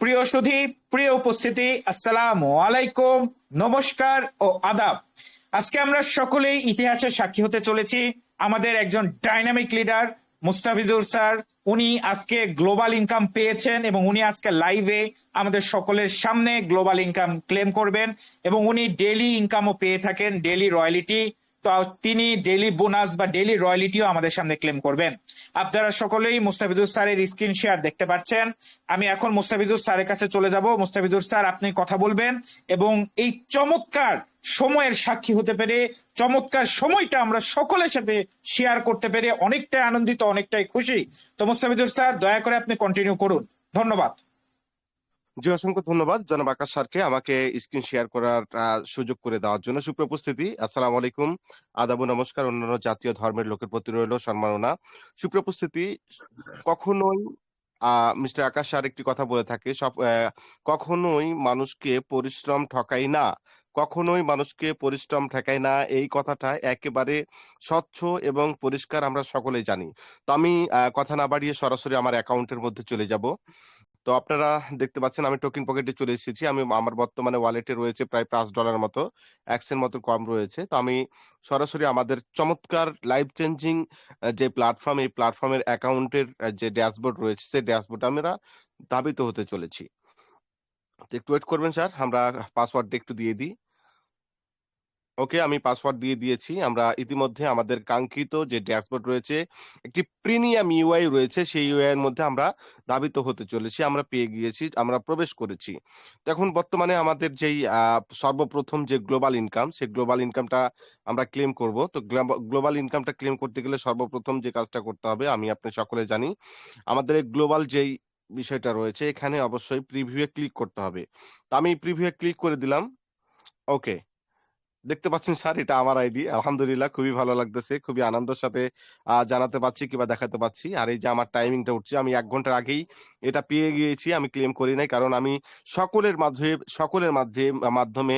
প্রিয় সুধী, প্রিয় উপস্থিতি, আসসালামু আলাইকুম, নমস্কার ও আদাব। আজকে আমরা সকলেই ইতিহাসের সাক্ষী হতে চলেছি আমাদের একজন ডাইনামিক লিডার, মুস্তাফিজুর স্যার। উনি আজকে গ্লোবাল ইনকাম পেয়েছেন এবং উনি আজকে লাইভে আমাদের সকলের সামনে গ্লোবাল ইনকাম ক্লেম করবেন এবং উনি ডেলি ইনকামও পেয়ে থাকেন ডেলি রয়্যালিটি তো তিনি ডেলি বোনাস বা ডেলি রয়্যালিটিও আমাদের সামনে ক্লেম করবেন। আপনারা সকলেই মুস্তাফিজুর স্যারের স্ক্রিন শেয়ার দেখতে পাচ্ছেন। আমি এখন মুস্তাফিজুর স্যারের কাছে চলে যাব। মুস্তাফিজুর স্যার, আপনি কথা বলবেন এবং এই চমৎকার সময়ের সাক্ষী হতে পেরে, চমৎকার সময়টা আমরা সকলের সাথে শেয়ার করতে পেরে অনেকটাই আনন্দিত, অনেকটাই খুশি। তো মুস্তাফিজুর স্যার, দয়া করে আপনি কন্টিনিউ করুন। ধন্যবাদ। জি, অসংখ্য ধন্যবাদ। জনাব আকাশ স্যারকে আমাকে স্ক্রিন শেয়ার করার সুযোগ করে দেওয়ার জন্য সুপ্রপস্থিতি। আসসালামু আলাইকুম। আদাব নমস্কার অন্যান্য জাতীয় ধর্মের লোকের প্রতি রইল সম্মাননা। সুপ্রপস্থিতি, কখনোই মিস্টার আকাশ স্যার একটি কথা বলে থাকে, সব কখনোই মানুষকে পরিশ্রম ঠকাই না, কখনোই মানুষকে পরিশ্রম ঠেকায় না, এই কথাটা একেবারে স্বচ্ছ এবং পরিষ্কার আমরা সকলেই জানি। তো আমি কথা না বাড়িয়ে সরাসরি আমার অ্যাকাউন্টের মধ্যে চলে যাব। তো আপনারা দেখতে পাচ্ছেন আমি টোকেন পকেটে চলে এসেছি। আমি আমার বর্তমানে ওয়ালেটে রয়েছে প্রায় পাঁচ ডলার মতো এক্সের মতো কম রয়েছে। তো আমি সরাসরি আমাদের চমৎকার লাইফ চেঞ্জিং যে প্ল্যাটফর্ম এই প্ল্যাটফর্মের অ্যাকাউন্টের যে ড্যাশবোর্ড রয়েছে, সেই ড্যাশবোর্ড আমরা ধাবিত হতে চলেছি। একটু ওয়েট করবেন স্যার আমরা পাসওয়ার্ডটা একটু দিয়ে দিই। ওকে আমি পাসওয়ার্ড দিয়ে দিয়েছি। আমরা ইতিমধ্যে আমাদের কাঙ্ক্ষিত যে ড্যাশবোর্ড রয়েছে, একটি প্রিমিয়াম ইউআই রয়েছে, সেই ইউআই এর মধ্যে আমরা ধাবিত হতে চলেছি, আমরা পেয়ে গিয়েছি, আমরা প্রবেশ করেছি। এখন বর্তমানে আমাদের যেই সর্বপ্রথম যে গ্লোবাল ইনকাম, সেই গ্লোবাল ইনকামটা আমরা ক্লেম করব। তো গ্লোবাল ইনকামটা ক্লেম করতে গেলে সর্বপ্রথম যে কাজটা করতে হবে, আমি আপনি সকলে জানি, আমাদের গ্লোবাল যেই বিষয়টা রয়েছে, এখানে অবশ্যই প্রিভিউয়ে ক্লিক করতে হবে। তো আমি প্রিভিউয়ে ক্লিক করে দিলাম, ওকে। দেখতে পাচ্ছেন স্যার, এটা আমার আইডি। আলহামদুলিল্লাহ, খুবই ভালো লাগতেছে, খুবই আনন্দের সাথে জানাতে পারছি কিংবা দেখাতে পাচ্ছি আর এই যে আমার টাইমিংটা উঠছে, আমি এক ঘণ্টার আগেই এটা পেয়ে গিয়েছি, আমি ক্লেম করি নাই, কারণ আমি সকলের মাধ্যমে সকলের মাধ্যমে মাধ্যমে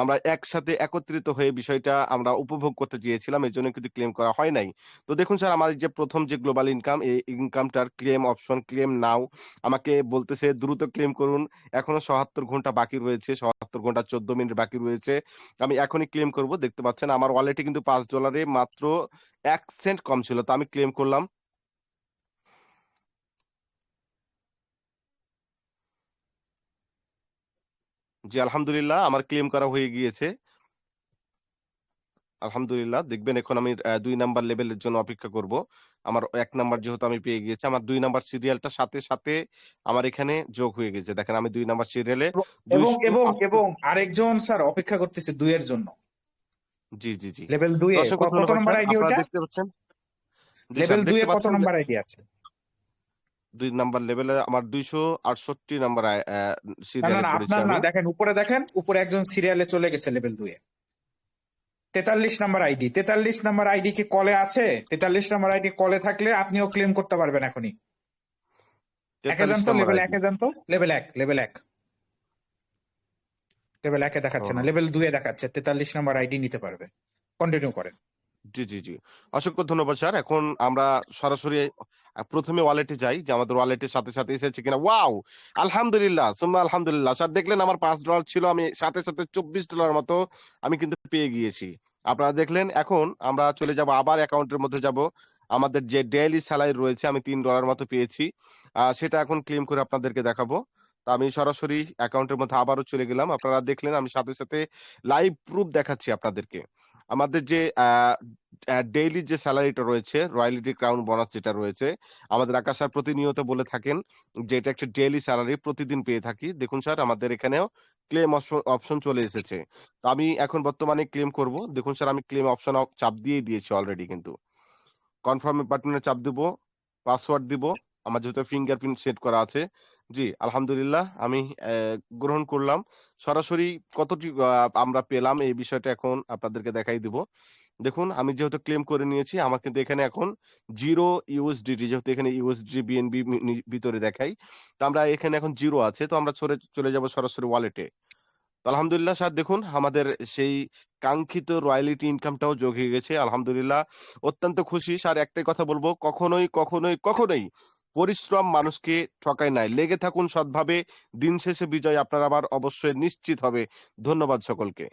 আমরা একসাথে একত্রিত হয়ে বিষয়টা আমরা উপভোগ করতে চেয়েছিলাম এই জন্য কিন্তু ক্লেম করা হয় নাই। তো দেখুন স্যার, আমার যে প্রথম যে গ্লোবাল ইনকাম, এই ইনকামটার ক্লেম অপশন, ক্লেম নাও, আমাকে বলতেছে দ্রুত ক্লেম করুন, এখনও সহাত্তর ঘণ্টা বাকি রয়েছে সহাত্তর ঘণ্টা চোদ্দ মিনিট বাকি রয়েছে। আমি এখনই ক্লেম করব। দেখতে পাচ্ছেন আমার ওয়ালেটে কিন্তু পাঁচ ডলারে মাত্র এক সেন্ট কম ছিল, তো আমি ক্লেম করলাম। জি, আলহামদুলিল্লাহ, আমার ক্লেম করা হয়ে গিয়েছে। আলহামদুলিল্লাহ দেখবেন এখন আমি দুই নাম্বার লেভেলের জন্য অপেক্ষা করব। আমার এক নাম্বার যেহেতু আমি পেয়ে গিয়েছি আমার দুই নাম্বার সিরিয়ালটা সাথে সাথে আমার এখানে যোগ হয়ে গেছে। দেখেন আমি দুই নাম্বার সিরিয়ালে এবং এবং এবং আরেকজন স্যার অপেক্ষা করতেছে দুইয়ের জন্য। জি জি জি। লেভেল দুই অসংখ্য কত নম্বর। আইডি ওটা? দেখতে পাচ্ছেন? লেভেল দুই দেখতে কত নম্বর আইডি আছে? দুই নাম্বার লেভেলে আমার দুইশো আটষট্টি নাম্বার সিরিয়ালে দেখেন উপরে দেখেন উপরে একজন সিরিয়ালে চলে গেছে লেভেল দুই তেতাল্লিশ নাম্বার আইডি। তেতাল্লিশ নাম্বার আইডি কি কলে আছে? তেতাল্লিশ নাম্বার আইডি কলে থাকলে আপনিও ক্লেম করতে পারবেন এখনই। একে তেতাল্লিশ যান তো নাম্বার লেভেল একে যান লেভেল এক লেভেল এক। লেভেল একে দেখাচ্ছে না লেভেল দুয়ে দেখাচ্ছে তেতাল্লিশ নাম্বার আইডি নিতে পারবে। কন্টিনিউ করেন। জি জি জি। অসংখ্য ধন্যবাদ স্যার। এখন আমরা সরাসরি প্রথমে ওয়ালেটে যাই যে আমাদের ওয়ালেটের সাথে সাথে এসেছে কিনা। ওয়াও আলহামদুলিল্লাহ সুম্মা আলহামদুলিল্লাহ। স্যার দেখলেন আমার পাঁচ ডলার ছিল আমি সাথে সাথে চব্বিশ ডলার মতো আমি কিন্তু পেয়ে গিয়েছি। আপনারা দেখলেন, এখন আমরা চলে যাব আবার অ্যাকাউন্টের মধ্যে যাব। আমাদের যে ডেইলি স্যালারি রয়েছে, আমি তিন ডলার মতো পেয়েছি। সেটা এখন ক্লেম করে আপনাদেরকে দেখাবো। তা আমি সরাসরি অ্যাকাউন্টের মধ্যে আবারও চলে গেলাম। আপনারা দেখলেন, আমি সাথে সাথে লাইভ প্রুফ দেখাচ্ছি আপনাদেরকে। আমাদের যে ডেইলি যে স্যালারিটা রয়েছে, রয়্যালিটি ক্রাউন বোনাস যেটা রয়েছে, আমাদের আকাশ স্যার প্রতিনিয়ত বলে থাকেন যে, এটা একটা ডেইলি স্যালারি, প্রতিদিন পেয়ে থাকি। দেখুন স্যার, আমাদের এখানেও ক্লেম অপশন চলে এসেছে। তো আমি এখন বর্তমানে ক্লেম করব। দেখুন স্যার আমি ক্লেম অপশন চাপ দিয়ে দিয়েছি অলরেডি কিন্তু। কনফার্ম বাটনে চাপ দিব পাসওয়ার্ড দিব আমার যেহেতু ফিঙ্গারপ্রিন্ট সেট করা আছে, জি, আলহামদুলিল্লাহ আমি গ্রহণ করলাম। সরাসরি কতটি আমরা পেলাম এই বিষয়টা এখন আপনাদেরকে দেখাই দিব। দেখুন, আমি যেহেতু ক্লেম করে নিয়েছি, আমার কিন্তু এখানে এখন জিরো ইউএসডিটি যেহেতু এখানে ইউএসডি বিএনবি ভিতরে দেখাই। তো আমরা এখানে এখন জিরো আছে, তো আমরা চলে চলে যাব সরাসরি ওয়ালেটে তো আলহামদুলিল্লাহ স্যার, দেখুন, আমাদের সেই কাঙ্ক্ষিত রয়্যালিটি ইনকামটাও যোগ হয়ে গেছে, আলহামদুলিল্লাহ। অত্যন্ত খুশি স্যার, একটাই কথা বলব, কখনোই কখনোই কখনোই পরিশ্রম মানুষকে ঠকায় নাই। লেগে থাকুন সৎভাবে। দিন শেষে বিজয় আপনার আবার অবশ্যই নিশ্চিত হবে। ধন্যবাদ সকলকে।